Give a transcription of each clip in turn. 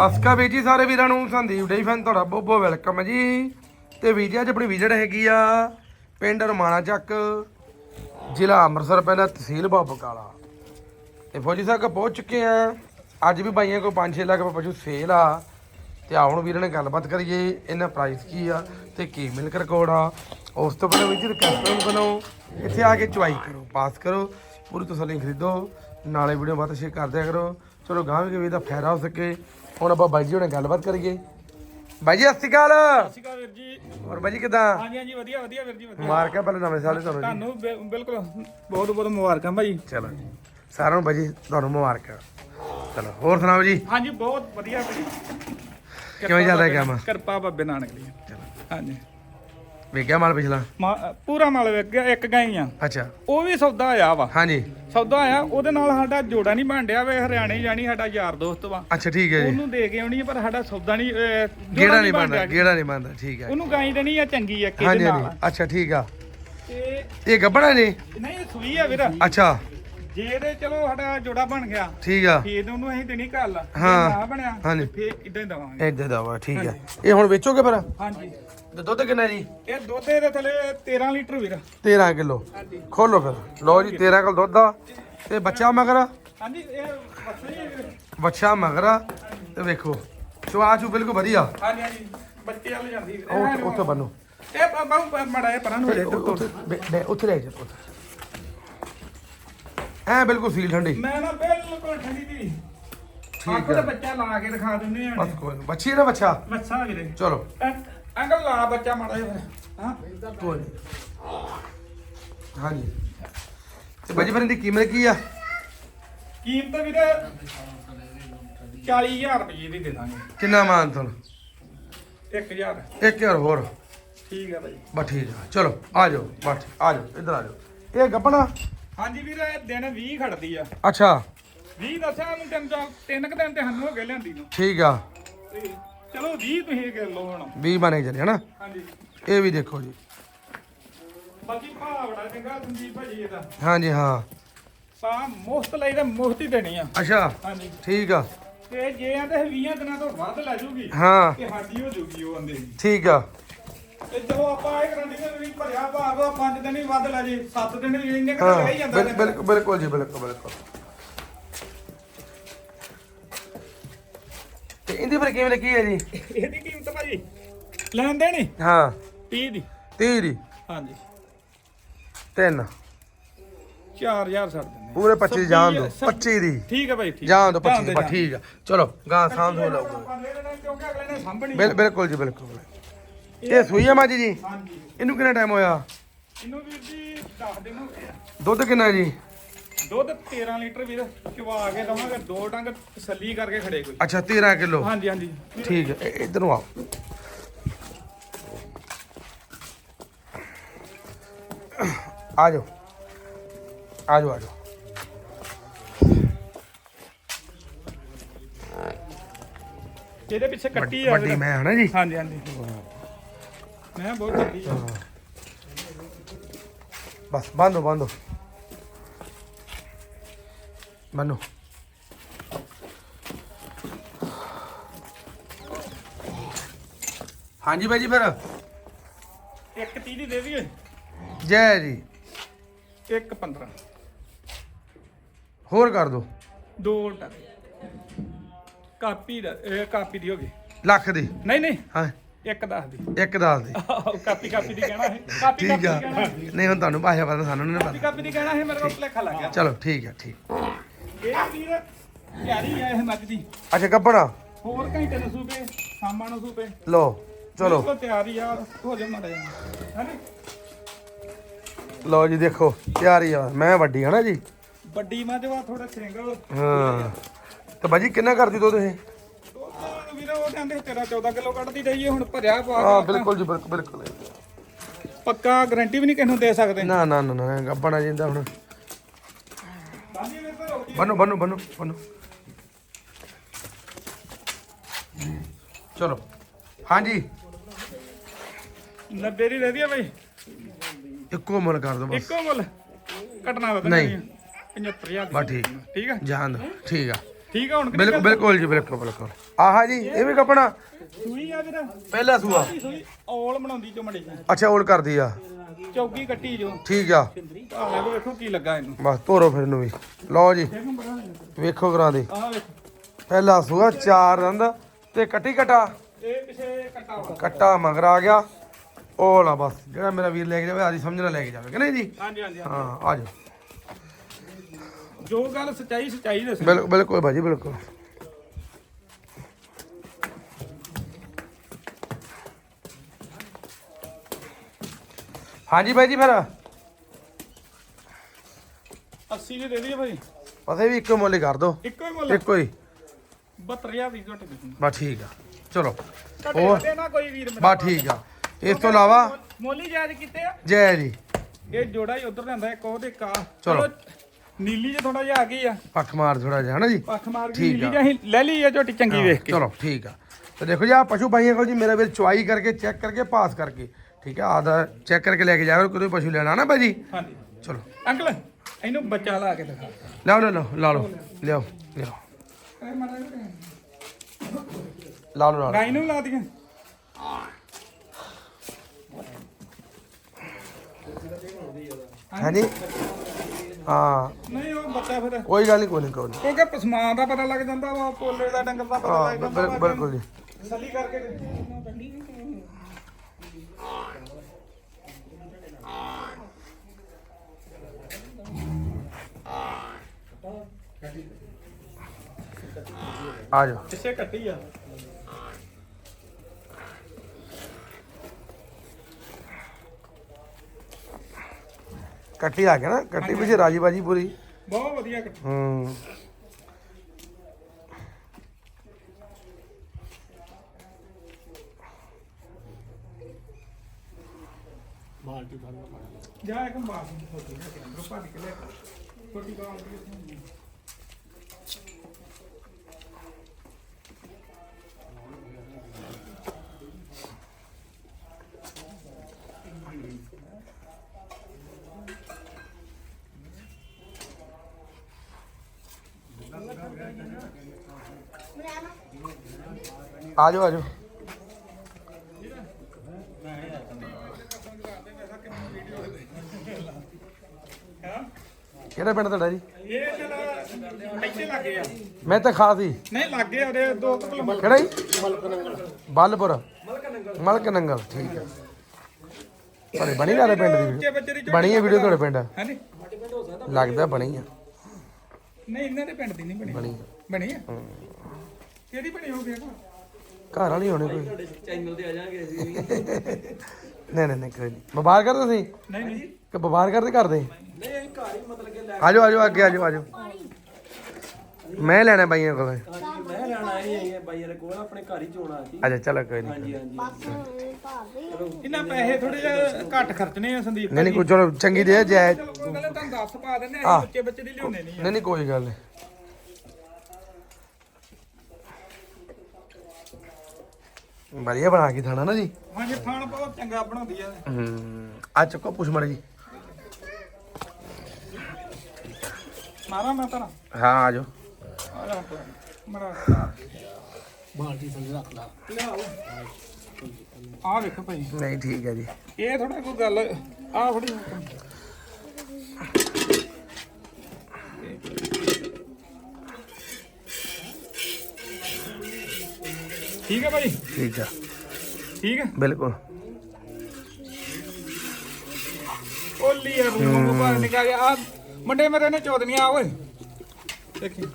ਸਸਕਾ ਵੀਰ ਜੀ, ਸਾਰੇ ਵੀਰਾਂ ਨੂੰ ਸੰਦੀਪ ਡੇਈ ਫੈਨ ਤੁਹਾਡਾ ਬਹੁਤ ਬਹੁਤ ਵੈਲਕਮ ਹੈ ਜੀ। ਤੇ ਵੀਰ ਜੀ, ਅੱਜ ਆਪਣੀ ਵਿਜ਼ਿਟ ਹੈਗੀ ਆ ਪਿੰਡ ਰਮਾਣਾ ਚੱਕ, ਜ਼ਿਲ੍ਹਾ ਅੰਮ੍ਰਿਤਸਰ ਪੈਂਦਾ ਤਹਿਸੀਲ ਬਾਬਕਾਲਾ ਤੇ ਫੌਜੀ ਸਾਹਿਬ ਕੋ ਪਹੁੰਚ ਚੁੱਕੇ ਆ। ਅੱਜ ਵੀ ਬਾਈਆਂ ਕੋਈ 5-6 ਲੱਖ ਰੁਪਏ ਪਸ਼ੂ ਸੇਲ ਆ। ਤੇ ਹੁਣ ਵੀਰਾਂ ਨੇ ਗੱਲਬਾਤ ਕਰੀਏ, ਇਹਨਾਂ ਪ੍ਰਾਈਸ ਕੀ ਆ ਤੇ ਕੀ ਮਿਲਕ ਰਿਕਾਰਡ ਆ। ਉਸ ਤੋਂ ਪਹਿਲਾਂ ਵੀਰ ਜੀ ਰਿਕਵੈਸਟ ਬਣੋ ਇੱਥੇ ਆ ਕੇ ਚੁਆਈ ਕਰੋ ਪਾਸ ਕਰੋ, ਪੂਰੀ ਤਸੱਲੀ ਖਰੀਦੋ, ਨਾਲੇ ਵੀਡੀਓ ਬਹੁਤ ਸ਼ੇਅਰ ਕਰ ਕਰੋ। ਚਲੋ ਗਾਂਹ ਵੀ ਦਾ ਫਾਇਦਾ ਹੋ ਸਕੇ। ਹੁਣ ਆਪਾਂ ਬਾਈ ਜੀ ਹੁਣੇ ਗੱਲਬਾਤ ਕਰੀਏ। ਬਾਈ ਜੀ ਸਤਿ ਸ਼੍ਰੀ ਅਕਾਲ। ਸਤਿ ਸ਼੍ਰੀ ਅਕਾਲ ਵੀਰ ਜੀ। ਹੋਰ ਬਾਈ ਜੀ ਕਿਦਾਂ? ਹਾਂਜੀ ਹਾਂਜੀ ਵਧੀਆ ਵਧੀਆ ਵੀਰ ਜੀ ਵਧੀਆ। ਮੁਬਾਰਕਾਂ ਪਹਿਲੇ ਨਵੇਂ ਸਾਲ ਦੀ ਤੁਹਾਨੂੰ ਜੀ। ਤੁਹਾਨੂੰ ਬਿ- ਬਿਲਕੁਲ ਬਹੁਤ ਬਹੁਤ ਮੁਬਾਰਕਾਂ ਭਾਈ। ਚਲੋ ਜੀ। ਸਾਰਿਆਂ ਨੂੰ ਬਾਈ ਜੀ ਤੁਹਾਨੂੰ ਮੁਬਾਰਕਾਂ। ਚਲੋ ਹੋਰ ਸੁਣਾਓ ਜੀ? ਹਾਂਜੀ ਬਹੁਤ ਵਧੀਆ ਭਾਈ। ਕਿਵੇਂ ਚੱਲ ਰਿਹਾ ਕੰਮ? ਕਿਰਪਾ ਬਾਬੇ ਨਾਨਕ ਦੀ। ਹਾਂਜੀ। ਵੇਖਿਆ ਮਾਲ ਪਿਛਲਾ? ਮਾ- ਪੂਰਾ ਮਾਲ ਵੇਚ ਗਿਆ ਇੱਕ ਗਾਈ ਆ ਅੱਛਾ। ਉਹ ਵੀ ਸੌਦਾ ਆਇਆ ਵਾ। ਹਾਂਜੀ। ਸੌਦਾ ਆਇਆ ਉਹਦੇ ਨਾਲ ਸਾਡਾ ਜੋੜਾ ਨਹੀਂ ਬਣ ਡਿਆ ਵੇ ਹਰਿਆਣੇ ਜਾਣੀ ਸਾਡਾ ਯਾਰ ਦੋਸਤ ਵਾ। ਅੱਛਾ ਠੀਕ ਹੈ ਜੀ। ਉਹਨੂੰ ਦੇ ਕੇ ਆਉਣੀ ਆ, ਪਰ ਸਾਡਾ ਸੌਦਾ ਨਹੀਂ ਅਹ, ਜੋੜਾ ਗੇੜਾ ਨਹੀਂ ਬਣ ਬੰਦਾ ਡਿਆ। ਗੇੜਾ ਨਹੀਂ ਬੰਦਾ ਠੀਕ ਹੈ। ਉਹਨੂੰ ਗਾਈ ਦੇਣੀ ਆ ਚੰਗੀ ਆ ਹਾਂਜੀ ਕਿਹਦੇ ਨਾਲ। ਹਾਂਜੀ ਅੱਛਾ ਠੀਕ ਆ। ਤੇ ਇਹ ਗੱਬੜਾ ਜੀ ਨਹੀਂ ਇਹ ਸੂਈ ਆ ਵੀਰ। ਅੱਛਾ। ਜੇ ਇਹਦੇ ਚਲੋ ਸਾਡਾ ਜੋੜਾ ਬਣ ਗਿਆ ਠੀਕ ਆ। ਫੇਰ ਉਹਨੂੰ ਅਸੀਂ ਦੇਣੀ ਘੱਲ। ਜੇ ਹਾਂ। ਨਾ ਬਣਿਆ ਹਾਂਜੀ। ਫੇਰ ਇਦਾਂ ਹੀ ਦਵਾਂਗੇ। ਇੱਦਾਂ ਦਾ ਵਾ ਠੀਕ ਆ। ਇਹ ਹੁਣ ਵੇਚੋਗੇ ਫਿਰ? ਹਾਂਜੀ। ਤੇ ਦੁੱਧ ਕਿੰਨਾ ਜੀ? ਇਹ ਦੁੱਧ ਦੇ ਥੱਲੇ 13 ਲੀਟਰ ਵੀਰ। 13 ਕਿਲੋ। ਹਾਂਜੀ। ਖੋਲੋ ਫਿਰ। ਲਓ ਜੀ 13 ਕਿਲੋ ਦੁੱਧ ਆ। ਤੇ ਬੱਚਾ ਮਗਰ? ਹਾਂਜੀ ਇਹ ਬੱਸੇ ਹੀ ਆ ਵੀਰ। ਬੱਚਾ ਮਗਰ ਆ। ਤੇ ਵੇਖੋ ਚਵਾ ਚੂ ਬਿਲਕੁਲ ਵਧੀਆ। ਹਾਂਜੀ ਹਾਂਜੀ। ਬੱਚੇ ਵਾਲ ਜਾਂਦੀ। ਵੀਰ। ਉਹ ਉੱਥੇ ਬੰਨੋ। ਇਹ ਬਾਬੂ ਮੜਾ ਇਹ ਪਰਾਂ ਨੂੰ ਹੋ ਜਾਏ ਉੱਥੇ- ਲੈ ਜਾ ਉੱਥੇ ਐ ਬਿਲਕੁਲ ਸੀਲ ਠੰਡੀ। ਮੈਂ ਨਾ ਬਿਲਕੁਲ ਠੰਡੀ ਦੀ ਠੀਕ ਆ। ਬੱਚਾ ਲਾ ਕੇ ਦਿਖਾ ਦਿੰਦੇ ਆ। ਬਸ ਕੋਈ ਨੀ। ਬੱਚੀ ਹੈ ਨਾ ਬੱਚਾ ਮੱਛਾ ਵੀਰੇ। ਚਲੋ। ਅੰ- ਅੰਕਲ ਲਾ ਬੱਚਾ ਮੜਾ ਫਿਰ ਹਾਂ। ਕੋਈ ਨੀ। ਹਾਂਜੀ। ਤੇ ਬਾਜੀ ਫਿਰ ਇਹਦੀ ਕੀਮਤ ਕੀ ਆ? ਕੀਮਤ ਵੀਰੇ 40000 ਰੁਪਏ ਦੀ ਦੇ ਦਾਂਗੇ। ਕਿੰਨਾ ਮਾਨ ਤੁਹਾਨੂੰ? 1000 ਇੱਕ ਹਜ਼ਾਰ ਹੋਰ। ਠੀਕ ਹੈ ਭਾਈ ਬਸ ਠੀਕ ਆ। ਚਲੋ ਆ ਜਾਓ ਬਸ ਆ ਜਾਓ ਇੱਧਰ ਆ ਜਾਓ। ਇਹ ਗੱਪਣਾ? ਹਾਂਜੀ ਵੀਰੇ ਇਹ ਦਿਨ 20 ਖੜਦੀ ਆ। ਅੱਛਾ। 20 ਦੱਸਿਆ ਨੂੰ ਤਿੰਨ ਚਾਰ ਤਿੰਨ ਕੁ ਦਿਨ ਤੇ ਸਾਨੂੰ ਹੋ ਗਏ ਲਿਆਂਦੀ ਨੂੰ। ਠੀਕ ਆ। ਤੇ ਚਲੋ 20 ਤੁਸੀਂ ਕਰ ਲਓ ਹੁਣ। 20 ਬਣੇ ਚਲੇ ਹਨਾ? ਹਾਂਜੀ। ਇਹ ਵੀ ਦੇਖੋ ਜੀ। ਬਾਕੀ ਭਾਅ ਬੜਾ ਚੰਗਾ ਸੰਦੀਪ ਭਾਜੀ ਇਹਦਾ। ਹਾਂਜੀ ਹਾਂ। ਪਾ ਮੁਫਤ ਲਈ ਤਾਂ ਮੁਫਤ ਹੀ ਦੇਣੀ ਆ। ਅੱਛਾ। ਹਾਂਜੀ। ਠੀਕ ਆ। ਤੇ ਜੇ ਆਂਦੇ 20 ਦਿਨਾਂ ਤੋਂ ਵੱਧ ਲੈ ਜੂਗੀ ਹਾਂ। ਤੇ ਸਾਡੀ ਹੋ ਜੂਗੀ ਉਹ ਆਂਦੇ ਠੀਕ ਆ। ਤੇ ਜਦੋਂ ਆਪਾਂ ਇਹ ਗਰੰਟੀ ਦੇ ਵੀ ਭਰਿਆ ਭਾਗ 5 ਦਿਨ ਹੀ ਵੱਧ ਲੈ ਜੇ 7 ਦਿਨ ਵੀ ਇੰਨੇ ਹਾਂ ਕਿਤੇ ਰਹਿ ਜਾਂਦਾ ਬਿਲ- ਬਿਲਕੁਲ ਬਿਲਕੁਲ ਜੀ ਬਿਲਕੁਲ ਬਿਲਕੁਲ। ਤੇ ਇਹਦੀ ਫਿਰ ਕਿਵੇਂ ਲੱਗੀ ਹੈ ਜੀ? ਇਹਦੀ ਕੀਮਤ ਭਾਜੀ ਲੈਂਦੇ ਨਹੀਂ ਹਾਂ। 30 ਦੀ। 30 ਦੀ। ਹਾਂਜੀ। 3 4000 ਛੱਡ ਦਿੰਦੇ ਪੂਰੇ 25 ਜਾਣ ਦੋ ਛੱਬੀ- 25 ਦੀ। ਠੀਕ ਹੈ ਭਾਈ ਠੀਕ। ਜਾਣ ਦੋ 25 ਦੇ, ਬਸ ਠੀਕ ਆ। ਚਲੋ ਗਾਂ ਸਾਂਭ ਹੋ ਲਊਗਾ ਆਪਾਂ ਲੈ ਲੈਣਾ ਕਿਉਂਕਿ ਅਗਲੇ ਨੇ ਸਾਂਭਣੀ ਬਿਲ ਬਿਲਕੁਲ ਜੀ ਬਿਲਕੁਲ। ਇਹ ਸੂਈ ਆ ਮਾਜੀ ਜੀ? ਹਾਂਜੀ। ਇਹਨੂੰ ਕਿੰਨਾ ਟਾਈਮ ਹੋਇਆ? ਇਹਨੂੰ ਵੀਰ ਜੀ 10 ਦਿਨ ਹੋ ਗਏ ਆ। ਦੁੱਧ ਕਿੰਨਾ ਜੀ? ਦੁੱਧ 13 ਲੀਟਰ ਵੀਰ ਚਵਾ ਕੇ ਦਵਾਂਗੇ। ਦੋ ਡੰਗ ਤਸੱਲੀ ਕਰਕੇ ਖੜੇ ਕੋਈ। ਅੱਛਾ 13 ਕਿਲੋ? ਹਾਂਜੀ ਹਾਂਜੀ। ਠੀਕ ਹੈ ਇੱਧਰ ਨੂੰ ਆਓ। ਆ ਜਾਓ। ਆ ਜਾਓ ਆ ਜਾਓ। ਇਹਦੇ ਪਿੱਛੇ ਕੱਟੀ ਆ ਵੱਡੀ। ਮੈਂ ਹਨਾ ਜੀ? ਹਾਂਜੀ ਹਾਂਜੀ। ਮੈਂ ਬਹੁਤ ਵੱਡੀ ਆ ਬਸ ਬੰਦੋ ਬੰਦੋ ਬੰਨੋ ਹਾਂਜੀ ਬਾਈ ਜੀ ਫਿਰ। ਇੱਕ 30 ਦੀ ਦੇ ਦਈਏ। ਜੈ ਜੀ। ਇੱਕ 15 ਹੋਰ ਕਰ ਦੋ। ਦੋ ਡੰਗ ਕਾਪੀ ਦਾ ਇਹ ਕਾਪੀ ਦੀ ਹੋ ਗਈ। ਲੱਖ ਦੀ। ਨਹੀਂ ਨਹੀਂ। ਹਾਂ। ਇੱਕ ਦੱਸ ਦੀ। ਇੱਕ ਦੱਸ ਦੀ। ਆਹੋ, ਕਾਪੀ ਕਾਪੀ ਦੀ ਕਹਿਣਾ ਹੈ ਕਾਪੀ ਕਾਪੀ ਠੀਕ ਦੀ ਆ ਕਹਿਣਾ ਹੈ। ਨਹੀਂ ਹੁਣ ਤੁਹਾਨੂੰ ਭਾਸ਼ਾ ਪਤਾ ਸਾਨੂੰ ਨਹੀਂ ਕਾਪੀ ਪਤਾ। ਕਾਪੀ ਦੀ ਕਹਿਣਾ ਹੈ ਮੇਰੇ ਕੋਲ ਭੁਲੇਖਾ ਲੱਗ ਗਿਆ। ਚਲੋ ਠੀਕ ਹੈ ਠੀਕ। ਇਹ ਵੀਰ ਤਿਆਰੀ ਆ ਇਹ ਮੱਝ ਦੀ। ਅੱਛਾ ਕੱਪੜਾ? ਹੋਰ ਘੰਟੇ ਨੂੰ ਸੂਪੇ ਸ਼ਾਮਾਂ ਨੂੰ ਸੂਪੇ। ਲੋ ਚਲੋ। ਬਿਲਕੁਲ ਤਿਆਰੀ ਯਾਰ ਹੋ ਜਾ ਮਾੜਾ ਹਾਂਜੀ। ਲੋ ਜੀ ਦੇਖੋ ਤਿਆਰੀ ਆ। ਮੈਂ ਵੱਡੀ ਹਨਾ ਜੀ। ਵੱਡੀ ਮੱਝ ਵਾ ਥੋੜਾ ਸਿੰਘ ਹਾਂ। ਤੇ ਬਾਜੀ ਕਿੰਨਾ ਕਰਦੀ ਦੁੱਧ ਇਹ? ਉਹ ਵੀਰ ਉਹ ਕਹਿੰਦੇ 13 14 ਕਿਲੋ ਕੱਢਦੀ ਜਾਈਏ ਹੁਣ ਭਰਿਆ ਪਾ ਹਾਂ ਬਿਲਕੁਲ ਜੀ ਬਿਲਕੁਲ ਬਿਲਕੁਲ। ਪੱਕਾ ਗਾਰੰਟੀ ਵੀ ਨਹੀਂ ਕਿਸੇ ਨੂੰ ਦੇ ਸਕਦੇ। ਨਾ ਨਾ ਨਾ ਨਾ ਗੱਬਣਾ ਜਿੰਦਾ ਹੁਣ। ਬੰਨੋ ਬੰਨੋ ਬੰਨੋ ਬੰਨੋ। ਚਲੋ। ਹਾਂਜੀ। 90 ਦੀ ਦੇ ਦਈਏ ਬਈ। ਇੱਕੋ ਮੁੱਲ ਕਰ ਦੋ ਬਸ। ਇੱਕੋ ਮੁੱਲ। ਘਟਣਾ ਤਾਂ ਨਹੀਂ। 75000 ਬਸ ਠੀਕ। ਠੀਕ ਹੈ। ਜਾਨ ਠੀਕ ਆ। ਠੀਕ ਆ ਹੁਣ ਕਿ ਬਿਲਕੁਲ ਬਿਲਕੁਲ ਜੀ ਬਿਲਕੁਲ ਬਿਲਕੁਲ। ਆਹਾ ਜੀ ਇਹ ਵੀ ਕੱਪਣਾ ਸੂਈ ਆ ਵੀਰ। ਪਹਿਲਾ ਸੂਆ। ਸੂਈ ਔਲ ਬਣਾਉਂਦੀ ਚੋ ਮੜੀ ਅੱਛਾ ਉਲ ਕਰਦੀ ਆ। ਚੌਕੀ ਕੱਟੀ ਜੋ। ਠੀਕ ਆ। ਆਹ ਲੈ ਵੇਖੋ ਕੀ ਲੱਗਾ ਇਹਨੂੰ। ਬਸ ਤੋਰੋ ਫਿਰ ਨੂੰ ਵੀ। ਲਓ ਜੀ ਵੇਖੋ ਕਰਾਂ ਦੇ। ਆਹ ਵੇਖੋ। ਪਹਿਲਾ ਸੂਆ ਚਾਰ ਦੰਦ ਤੇ ਕੱਟੀ ਕਟਾ। ਇਹ ਪਿਛੇ ਕੱਟਾ ਵਾ। ਕੱਟਾ ਮਗਰ ਆ ਗਿਆ। ਉਹ ਲਾ ਬਸ ਜਿਹੜਾ ਮੇਰਾ ਵੀਰ ਲੈ ਕੇ ਜਾਵੇ ਆਦੀ ਸਮਝਣਾ ਲੈ ਕੇ ਜਾਵੇ ਕਿ ਨਹੀਂ ਜੀ? ਹਾਂਜੀ ਹਾਂਜੀ ਹਾਂਜੀ। ਹਾਂ ਆ ਜਾਓ। ਜੋ ਗੱਲ ਸਚਾਈ ਸਚਾਈ ਦੱਸ। ਬਿਲਕੁਲ ਬਿਲਕੁਲ ਭਾਜੀ ਬਿਲਕੁਲ। ਹਾਂਜੀ ਭਾਈ ਜੀ ਫਿਰ। 80 ਦੀ ਦੇ ਦਈਏ ਭਾਈ। ਪਤਾ ਵੀ ਇੱਕੋ ਮੁੱਲ ਹੀ ਕਰ ਦੋ। ਇੱਕੋ ਹੀ ਮੁੱਲ ਇੱਕੋ ਹੀ। 72000 ਦੀ ਘੱਟ ਦੇ। ਬਸ ਠੀਕ ਆ। ਚਲੋ। ਹੋਰ? ਨਾ ਕੋਈ ਵੀਰ ਮੇਰਾ ਬਸ ਠੀਕ ਆ। ਇਸ ਤੋਂ ਇਲਾਵਾ ਮੋਲੀ ਜਾਇਜ਼ ਕੀਤੇ ਆ। ਜੈ ਜੀ। ਇਹ ਜੋੜਾ ਹੀ ਉਧਰ ਲੈਂਦਾ ਇੱਕ ਉਹਦੇ ਕਾ ਚਲੋ। ਨੀਲੀ ਜੇ ਥੋੜਾ ਜਿਹਾ ਆ ਗਈ ਆ। ਪੱਖ ਮਾਰ ਥੋੜਾ ਜਿਹਾ ਹਨਾ ਜੀ? ਪੱਖ ਮਾਰ ਗਈ ਠੀਕ ਨੀਲੀ ਆ। ਜਿਹਾ ਲੈ ਲਈ ਆ ਝੋਟੀ ਚੰਗੀ ਵੇਖ ਕੇ। ਚਲੋ ਠੀਕ ਆ। ਤੇ ਦੇਖੋ ਜੀ ਆ ਪਸ਼ੂ ਭਾਈਆਂ ਕੋਲ ਜੀ ਮੇਰਾ ਵੀਰ ਚੁਆਈ ਕਰਕੇ ਚੈੱਕ ਕਰਕੇ ਪਾਸ ਕਰਕੇ। ਠੀਕ ਆ ਆਦਾ ਚੈੱਕ ਕਰਕੇ ਲੈ ਕੇ ਜਾਓ ਕੋਈ ਪਸ਼ੂ ਲੈਣਾ ਨਾ ਭਾਜੀ? ਹਾਂਜੀ। ਚਲੋ। ਅੰਕਲ ਇਹਨੂੰ ਬੱਚਾ ਲਾ ਕੇ ਦਿਖਾ। ਲਿਆਓ ਲੈ ਲਓ ਲਾ ਲਓ ਮਾੜਾ ਜਿਹਾ ਲਾ ਲਓ ਲਾ ਲਓ। ਗਾਈ ਨੂੰ ਲਾ ਦੀਆਂ ਹਾਂਜੀ ਹਾਂ ਨਹੀਂ ਉਹ ਬੱਚਾ ਫਿਰ ਕੋਈ ਗੱਲ ਨਹੀਂ ਕੋਈ ਨਹੀਂ ਕੋਈ ਨਹੀਂ ਕਿਉਂਕਿ ਪਸਮਾਨ ਦਾ ਪਤਾ ਲੱਗ ਜਾਂਦਾ ਵਾ ਪੋਲੇ ਦਾ ਡੰਗਰ ਦਾ ਪਤਾ ਹਾਂ ਲੱਗ ਜਾਂਦਾ ਬਿਲਕੁਲ ਬਿਲਕੁਲ ਜੀ ਸਲੀ ਕਰਕੇ ਆ ਜਾਓ ਪਿੱਛੇ ਕੱਟੀ ਆ ਕੱਟੀ ਆ ਗਿਆ ਨਾ ਕੱਟੀ ਪਿੱਛੇ ਰਾਜੀ ਬਾਜੀ ਪੂਰੀ। ਬਹੁਤ ਵਧੀਆ ਕੱਟੀ ਹੂੰ। ਜਾ ਇੱਕ ਨਹੀਂ ਹੋਤੀ ਹੈ ਕਿ ਅੰਦਰ ਭੱਜ ਕੇ ਲੈ ਕੇ ਛੋਟੀ ਗਾਂ ਦੀ ਆ ਜਾਓ ਆ ਜਾਓ ਕਿਹੜਾ ਪਿੰਡ ਤੁਹਾਡਾ ਜੀ? ਇਹ ਚਲ ਇੱਥੇ ਲੱਗੇ ਆ। ਮੈਂ ਤਾਂ ਖਾਸ ਹੀ ਨਹੀਂ ਲੱਗੇ ਉਹਦੇ 2 ਕਿਲੋਮੀਟਰ। ਕਿਹੜਾ ਜੀ? ਬਲਪੁਰ। ਮਲਕ ਨੰਗਲ ਠੀਕ ਹੈ ਤੁਹਾਡੇ ਬਣੀ ਗੱਲ ਪਿੰਡ ਦੀ? ਬਣੀ ਹੈ ਵੀਡੀਓ ਤੁਹਾਡੇ ਪਿੰਡ? ਹਾਂਜੀ। ਲੱਗਦਾ ਬਣੀ ਆ। ਨਹੀਂ ਇਹਨਾਂ ਦੇ ਪਿੰਡ ਦੀ ਨਹੀਂ ਬਣੀ। ਬਣੀ ਬਣੀ ਆ? ਕਿਹਦੀ ਬਣੀ ਘਰ ਵਾਲੀ ਹੋਣੀ ਕੋਈ। ਚੈਨਲ ਤੇ ਆ ਜਾਾਂਗੇ ਅਸੀਂ ਵੀ। ਨਹੀਂ ਨਹੀਂ ਨਹੀਂ ਕੋਈ ਨਹੀਂ। ਵਪਾਰ ਕਰਦੇ ਤੁਸੀਂ? ਨਹੀਂ ਨਹੀਂ। ਕਿ ਵਪਾਰ ਕਰਦੇ ਕਰਦੇ ਨਹੀਂ ਅਸੀਂ ਘਰ ਹੀ ਮਤਲਬ ਕਿ ਲੈ ਆਜੋ ਆਜੋ ਅੱਗੇ ਆਜੋ ਆਜੋ। ਮੈਂ ਲੈਣਾ ਬਾਈਆਂ ਕੋਲ। ਮੈਂ ਲੈਣਾ ਆਈ ਆਈ ਹੈ ਬਾਈ ਯਾਰ ਕੋਲ ਆਪਣੇ ਘਰ ਹੀ ਚੋਣਾ ਸੀ ਅੱਛਾ ਚਲੋ ਕੋਈ ਨਹੀਂ। ਹਾਂਜੀ ਹਾਂਜੀ। ਇਹਨਾਂ ਪੈਸੇ ਥੋੜੇ ਜਿਹਾ ਘੱਟ ਖਰਚਣੇ ਆ ਸੰਦੀਪ ਨਹੀਂ ਨਹੀਂ ਕੋਈ ਚਲੋ ਚੰਗੀ ਦੇ ਜੈ। ਚਲੋ ਕੋਈ ਗੱਲ ਨੀ, ਤੁਹਾਨੂੰ ਦੱਸ ਪਾ ਦਿੰਦੇ ਆ ਬੱਚੇ ਬੱਚੇ ਦੀ ਲਿਆਉਂਦੇ ਨਹੀਂ ਨਹੀਂ ਨਹੀਂ ਕੋਈ ਗੱਲ ਨਹੀਂ। ਵਧੀਆ ਬਣਾ ਕੇ ਖਾਣਾ ਨਾ ਜੀ। ਹਾਂਜੀ ਖਾਣ ਬਹੁਤ ਚੰਗਾ ਬਣਾਉਂਦੀ ਆ। ਹੂੰ ਆ ਚੱਕੋ ਪੁੱਛ ਮੜੇ ਜੀ। ਮਾਰਾ ਮੈਂ ਤਾਂ ਹਾਂ ਆਜੋ ਆ ਜਾ ਮਰਾ ਬਾਲਟੀ ਥੱਲੇ ਰੱਖ ਲਾ। ਆ ਵੇਖੋ ਭਾਈ। ਨਹੀਂ ਠੀਕ ਹੈ ਜੀ। ਇਹ ਥੋੜਾ ਕੋਈ ਗੱਲ ਆ ਥੋੜੀ ਠੀਕ ਹੈ ਭਾਈ ਠੀਕ ਆ। ਠੀਕ ਹੈ ਬਿਲਕੁਲ। ਓਲੀ ਆ ਰੂਮ ਬਾਹਰ ਨਿਕਲ ਗਿਆ। ਆ ਮੁੰਡੇ ਮੇਰੇ ਨੇ ਚੋਦਨੀਆਂ ਆ ਓਏ। ਦੇਖੀ।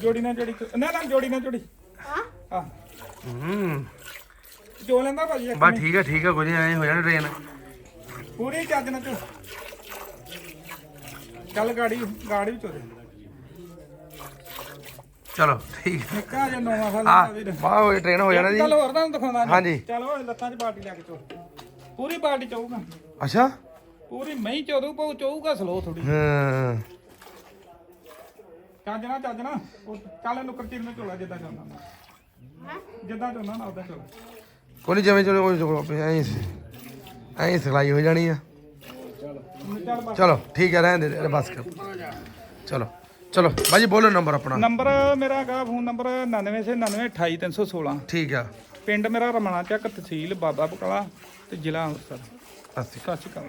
ਜੋੜੀ ਨਾ ਜੋੜੀ ਨਾ ਨਾ ਜੋੜੀ ਨਾ ਜੋੜੀ। ਹਾਂ। ਹੂੰ। ਲੈਂਦਾ ਭਾਜੀ ਇੱਕ। ਠੀਕ ਆ ਠੀਕ ਆ ਕੋਈ ਐ ਹੋ ਜਾਣਾ ਟ੍ਰੇਨ ਪੂਰੀ ਚੱਜ ਨਾਲ ਚੋ ਚੱਲ ਗਾੜੀ ਗਾੜੀ ਚੋ ਦੇ ਚਲੋ ਠੀਕ ਹੈ। ਨਿੱਕਾ ਜਿਹਾ ਨੌਵਾਂ ਸਾਲ ਆ ਵੀਰ। ਵਾਹ ਹੋਏ ਟ੍ਰੇਨ ਹੋ ਜਾਣਾ ਜੀ। ਚੱਲ ਹੋਰ ਤੁਹਾਨੂੰ ਦਿਖਾਉਂਦਾ ਜੀ। ਹਾਂਜੀ। ਚੱਲ ਓਏ ਲੱਤਾਂ 'ਚ ਬਾਲਟੀ ਲੈ ਕੇ ਚੋ। ਪੂਰੀ ਬਾਲਟੀ ਚੋਊਗਾ। ਅੱਛਾ। ਪੂਰੀ ਮਹੀਂ ਚੋਦੂ ਪਊ ਚੋਊਗਾ ਸਲੋ ਥੋੜੀ ਹਾਂ। ਚੱਜ ਨਾ ਚੱਜ ਨਾ ਉਹ ਚੱਲ ਨੁੱਕਰ ਚੀਰ ਨੂੰ ਝੋਲਾ ਜਿੱਦਾਂ ਚਾਹੁੰਦਾ ਮੈਂ। ਜਿੱਦਾਂ ਚਾਹੁੰਦਾ ਨਾ ਉਦਾਂ ਚੋਲਾ। ਕੋਈ ਨੀ, ਜਿਵੇਂ ਚਲੋ ਕੋਈ ਐਂ ਐਂ ਸਿਖਲਾਈ ਹੋ ਜਾਣੀ ਆ। ਚੱਲ ਬਸ। ਚਲੋ ਠੀਕ ਹੈ ਰਹਿਣ ਦੇ ਬਸ ਕਰ। ਚਲੋ। ਚਲੋ ਬਾਜੀ ਬੋਲੋ ਨੰਬਰ ਆਪਣਾ। ਨੰਬਰ ਮੇਰਾ ਹੈਗਾ ਫੋਨ ਨੰਬਰ 9999 ਠੀਕ ਆ। ਪਿੰਡ ਮੇਰਾ ਰਮਣਾ ਚੱਕ ਤਹਿਸੀਲ ਬਾਬਾ ਬਕਾਲਾ ਤੇ ਜ਼ਿਲ੍ਹਾ ਅੰਮ੍ਰਿਤਸਰ। ਅਸੀਂ ਸਤਿ ਸ਼੍ਰੀ ਅਕਾਲ।